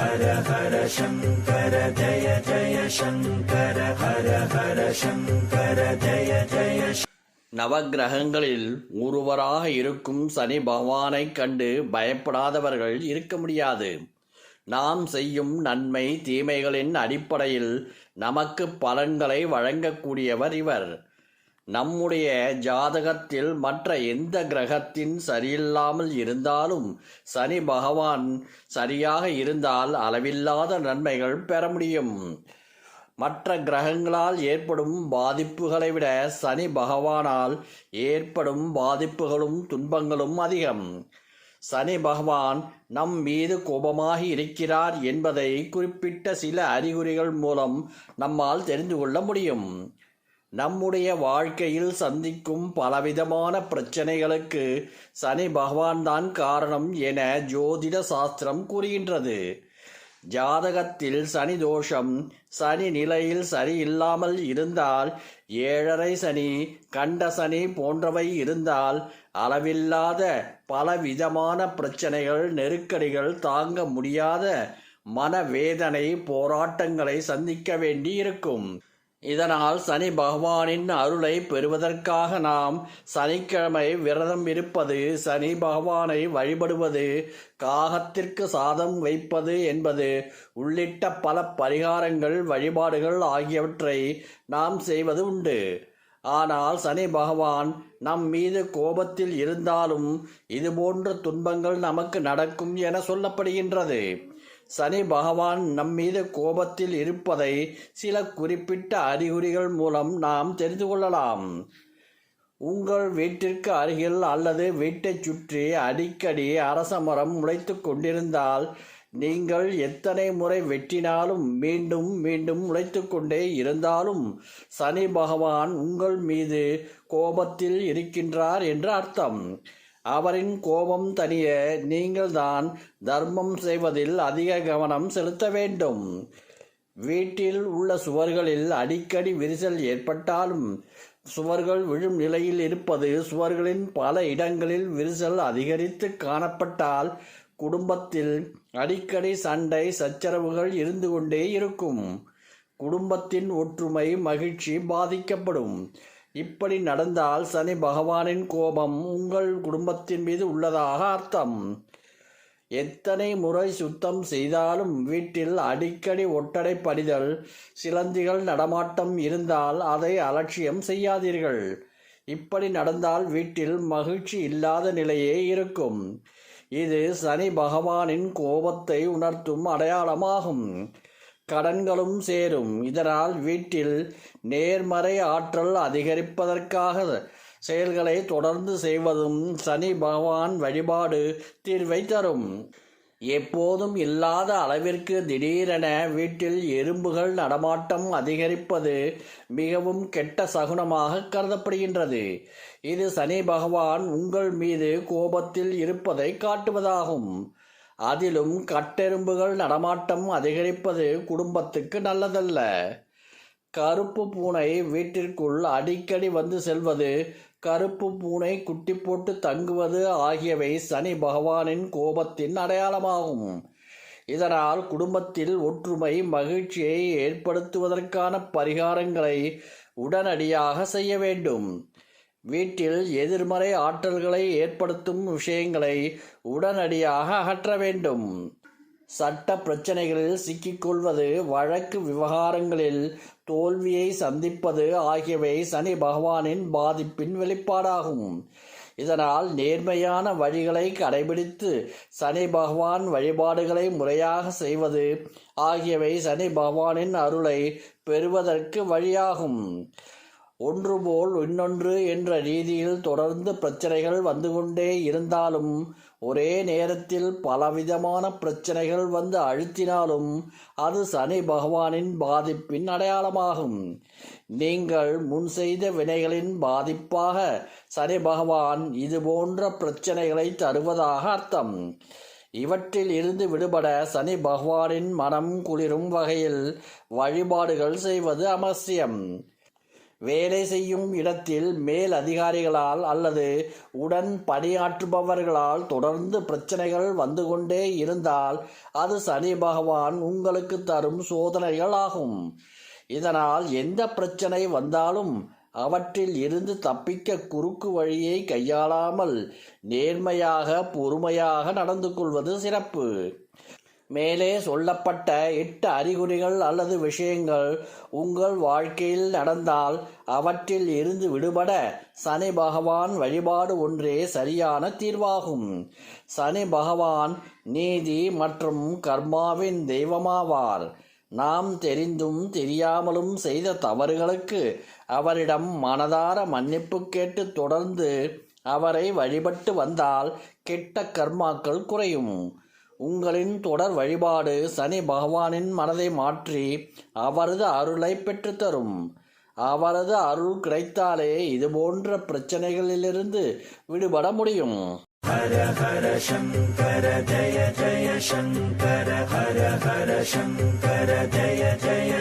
ஹர ஹர சங்கர ஜய ஜய சங்கர ஹர ஹர சங்கர ஜய ஜய நவக்கிரகங்களில் ஒருவராக இருக்கும் சனி பகவானைக் கண்டு பயப்படாதவர்கள் இருக்க முடியாது. நாம் செய்யும் நன்மை தீமைகளின் அடிப்படையில் நமக்கு பலன்களை வழங்கக்கூடியவர் இவர். நம்முடைய ஜாதகத்தில் மற்ற எந்த கிரகத்தின் சரியில்லாமல் இருந்தாலும் சனி பகவான் சரியாக இருந்தால் அளவில்லாத நன்மைகள் பெற முடியும். மற்ற கிரகங்களால் ஏற்படும் பாதிப்புகளை விட சனி பகவானால் ஏற்படும் பாதிப்புகளும் துன்பங்களும் அதிகம். சனி பகவான் நம் மீது கோபமாக இருக்கிறார் என்பதை குறிப்பிட்ட சில அறிகுறிகள் மூலம் நம்மால் தெரிந்து கொள்ள முடியும். நம்முடைய வாழ்க்கையில் சந்திக்கும் பலவிதமான பிரச்சனைகளுக்கு சனி பகவான் தான் காரணம் என ஜோதிட சாஸ்திரம் கூறுகின்றது. ஜாதகத்தில் சனி தோஷம் சனி நிலையில் சரி இல்லாமல் இருந்தால் ஏழரை சனி கண்ட சனி போன்றவை இருந்தால் அளவில்லாத பலவிதமான பிரச்சனைகள் நெருக்கடிகள் தாங்க முடியாத மனவேதனை போராட்டங்களை சந்திக்க வேண்டி இருக்கும் இதனால் சனி பகவானின் அருளை பெறுவதற்காக நாம் சனிக்கிழமை விரதம் இருப்பது சனி பகவானை வழிபடுவது காகத்திற்கு சாதம் வைப்பது என்பது உள்ளிட்ட பல பரிகாரங்கள் வழிபாடுகள் ஆகியவற்றை நாம் செய்வது உண்டு. ஆனால் சனி பகவான் நம் மீது கோபத்தில் இருந்தாலும் இதுபோன்ற துன்பங்கள் நமக்கு நடக்கும் என சொல்லப்படுகின்றது. சனி பகவான் நம்மீது கோபத்தில் இருப்பதை சில குறிப்பிட்ட அறிகுறிகள் மூலம் நாம் தெரிந்து கொள்ளலாம். உங்கள் வீட்டிற்கு அருகில் அல்லது வீட்டைச் சுற்றி அடிக்கடி அரச மரம் முளைத்து கொண்டிருந்தால் நீங்கள் எத்தனை முறை வெட்டினாலும் மீண்டும் மீண்டும் உழைத்து கொண்டே இருந்தாலும் சனி பகவான் உங்கள் மீது கோபத்தில் இருக்கின்றார் என்று அர்த்தம். அவரின் கோபம் தனிய நீங்கள்தான் தர்மம் செய்வதில் அதிக கவனம் செலுத்த வேண்டும். வீட்டில் உள்ள சுவர்களில் அடிக்கடி விரிசல் ஏற்பட்டாலும் சுவர்கள் விழும் நிலையில் இருப்பது சுவர்களின் பல இடங்களில் விரிசல் அதிகரித்து காணப்பட்டால் குடும்பத்தில் அடிக்கடி சண்டை சச்சரவுகள் இருந்து கொண்டே இருக்கும். குடும்பத்தின் ஒற்றுமை மகிழ்ச்சி பாதிக்கப்படும். இப்படி நடந்தால் சனி பகவானின் கோபம் உங்கள் குடும்பத்தின் மீது உள்ளதாக அர்த்தம். எத்தனை முறை சுத்தம் செய்தாலும் வீட்டில் அடிக்கடி ஒட்டடை படிதல் சிலந்திகள் நடமாட்டம் இருந்தால் அதை அலட்சியம் செய்யாதீர்கள். இப்படி நடந்தால் வீட்டில் மகிழ்ச்சி இல்லாத நிலையே இருக்கும். இது சனி பகவானின் கோபத்தை உணர்த்தும் அடையாளமாகும். கடன்களும் சேரும். இதனால் வீட்டில் நேர்மறை ஆற்றல் அதிகரிப்பதற்காக செயல்களை தொடர்ந்து செய்வதும் சனி பகவான் வழிபாடு தீர்வை தரும். எப்போதும் இல்லாத அளவிற்கு திடீரென வீட்டில் எறும்புகள் நடமாட்டம் அதிகரிப்பது மிகவும் கெட்ட சகுனமாக கருதப்படுகின்றது. இது சனி பகவான் உங்கள் மீது கோபத்தில் இருப்பதை காட்டுவதாகும். அதிலும் கட்டெரும்புகள் நடமாட்டம் அதிகரிப்பது குடும்பத்துக்கு நல்லதல்ல. கருப்பு பூனை வீட்டிற்குள் அடிக்கடி வந்து செல்வது கருப்பு பூனை குட்டி போட்டு தங்குவது ஆகியவை சனி பகவானின் கோபத்தின் அடையாளமாகும். இதனால் குடும்பத்தில் ஒற்றுமை மகிழ்ச்சியை ஏற்படுத்துவதற்கான பரிகாரங்களை உடனடியாக செய்ய வேண்டும். வீட்டில் எதிர்மறை ஆற்றல்களை ஏற்படுத்தும் விஷயங்களை உடனடியாக அகற்ற வேண்டும். சட்ட பிரச்சனைகளில் சிக்கிக்கொள்வது வழக்கு விவகாரங்களில் தோல்வியை சந்திப்பது ஆகியவை சனி பகவானின் பாதிப்பின் வெளிப்பாடாகும். இதனால் நேர்மையான வழிகளை கடைபிடித்து சனி பகவான் வழிபாடுகளை முறையாக செய்வது ஆகியவை சனி பகவானின் அருளை பெறுவதற்கு வழியாகும். ஒன்று போல் இன்னொன்று என்ற ரீதியில் தொடர்ந்து பிரச்சனைகள் வந்து கொண்டே இருந்தாலும் ஒரே நேரத்தில் பலவிதமான பிரச்சனைகள் வந்து அழுத்தினாலும் அது சனி பகவானின் பாதிப்பின் அடையாளமாகும். நீங்கள் முன் செய்த வினைகளின் பாதிப்பாக சனி பகவான் இது போன்ற பிரச்சனைகளை தருவதாக அர்த்தம். இவற்றில் இருந்து விடுபட சனி பகவானின் மனம் குளிரும் வகையில் வழிபாடுகள் செய்வது அவசியம். வேலை செய்யும் இடத்தில் மேல் அதிகாரிகளால் அல்லது உடன் பணியாற்றுபவர்களால் தொடர்ந்து பிரச்சனைகள் வந்து கொண்டே இருந்தால் அது சனி பகவான் உங்களுக்கு தரும் சோதனைகள் ஆகும். இதனால் எந்த பிரச்சனை வந்தாலும் அவற்றில் இருந்து தப்பிக்க குறுக்கு வழியை கையாளாமல் நேர்மையாக பொறுமையாக நடந்து கொள்வது சிறப்பு. மேலே சொல்லப்பட்ட எட்டு அறிகுறிகள் அல்லது விஷயங்கள் உங்கள் வாழ்க்கையில் நடந்தால் அவற்றில் இருந்து விடுபட சனி பகவான் வழிபாடு ஒன்றே சரியான தீர்வாகும். சனி பகவான் நீதி மற்றும் கர்மாவின் தெய்வமாவார். நாம் தெரிந்தும் தெரியாமலும் செய்த தவறுகளுக்கு அவரிடம் மனதார மன்னிப்பு கேட்டு தொடர்ந்து அவரை வழிபட்டு வந்தால் கெட்ட கர்மாக்கள் குறையும். உங்களின் தொடர் வழிபாடு சனி பகவானின் மனதை மாற்றி அவரது அருளை பெற்றுத்தரும். அவரது அருள் கிடைத்தாலே இது போன்ற பிரச்சனைகளிலிருந்து விடுபட முடியும். ஹர ஹர சங்கர ஜய ஜய சங்கர ஹர ஹர சங்கர ஜய ஜய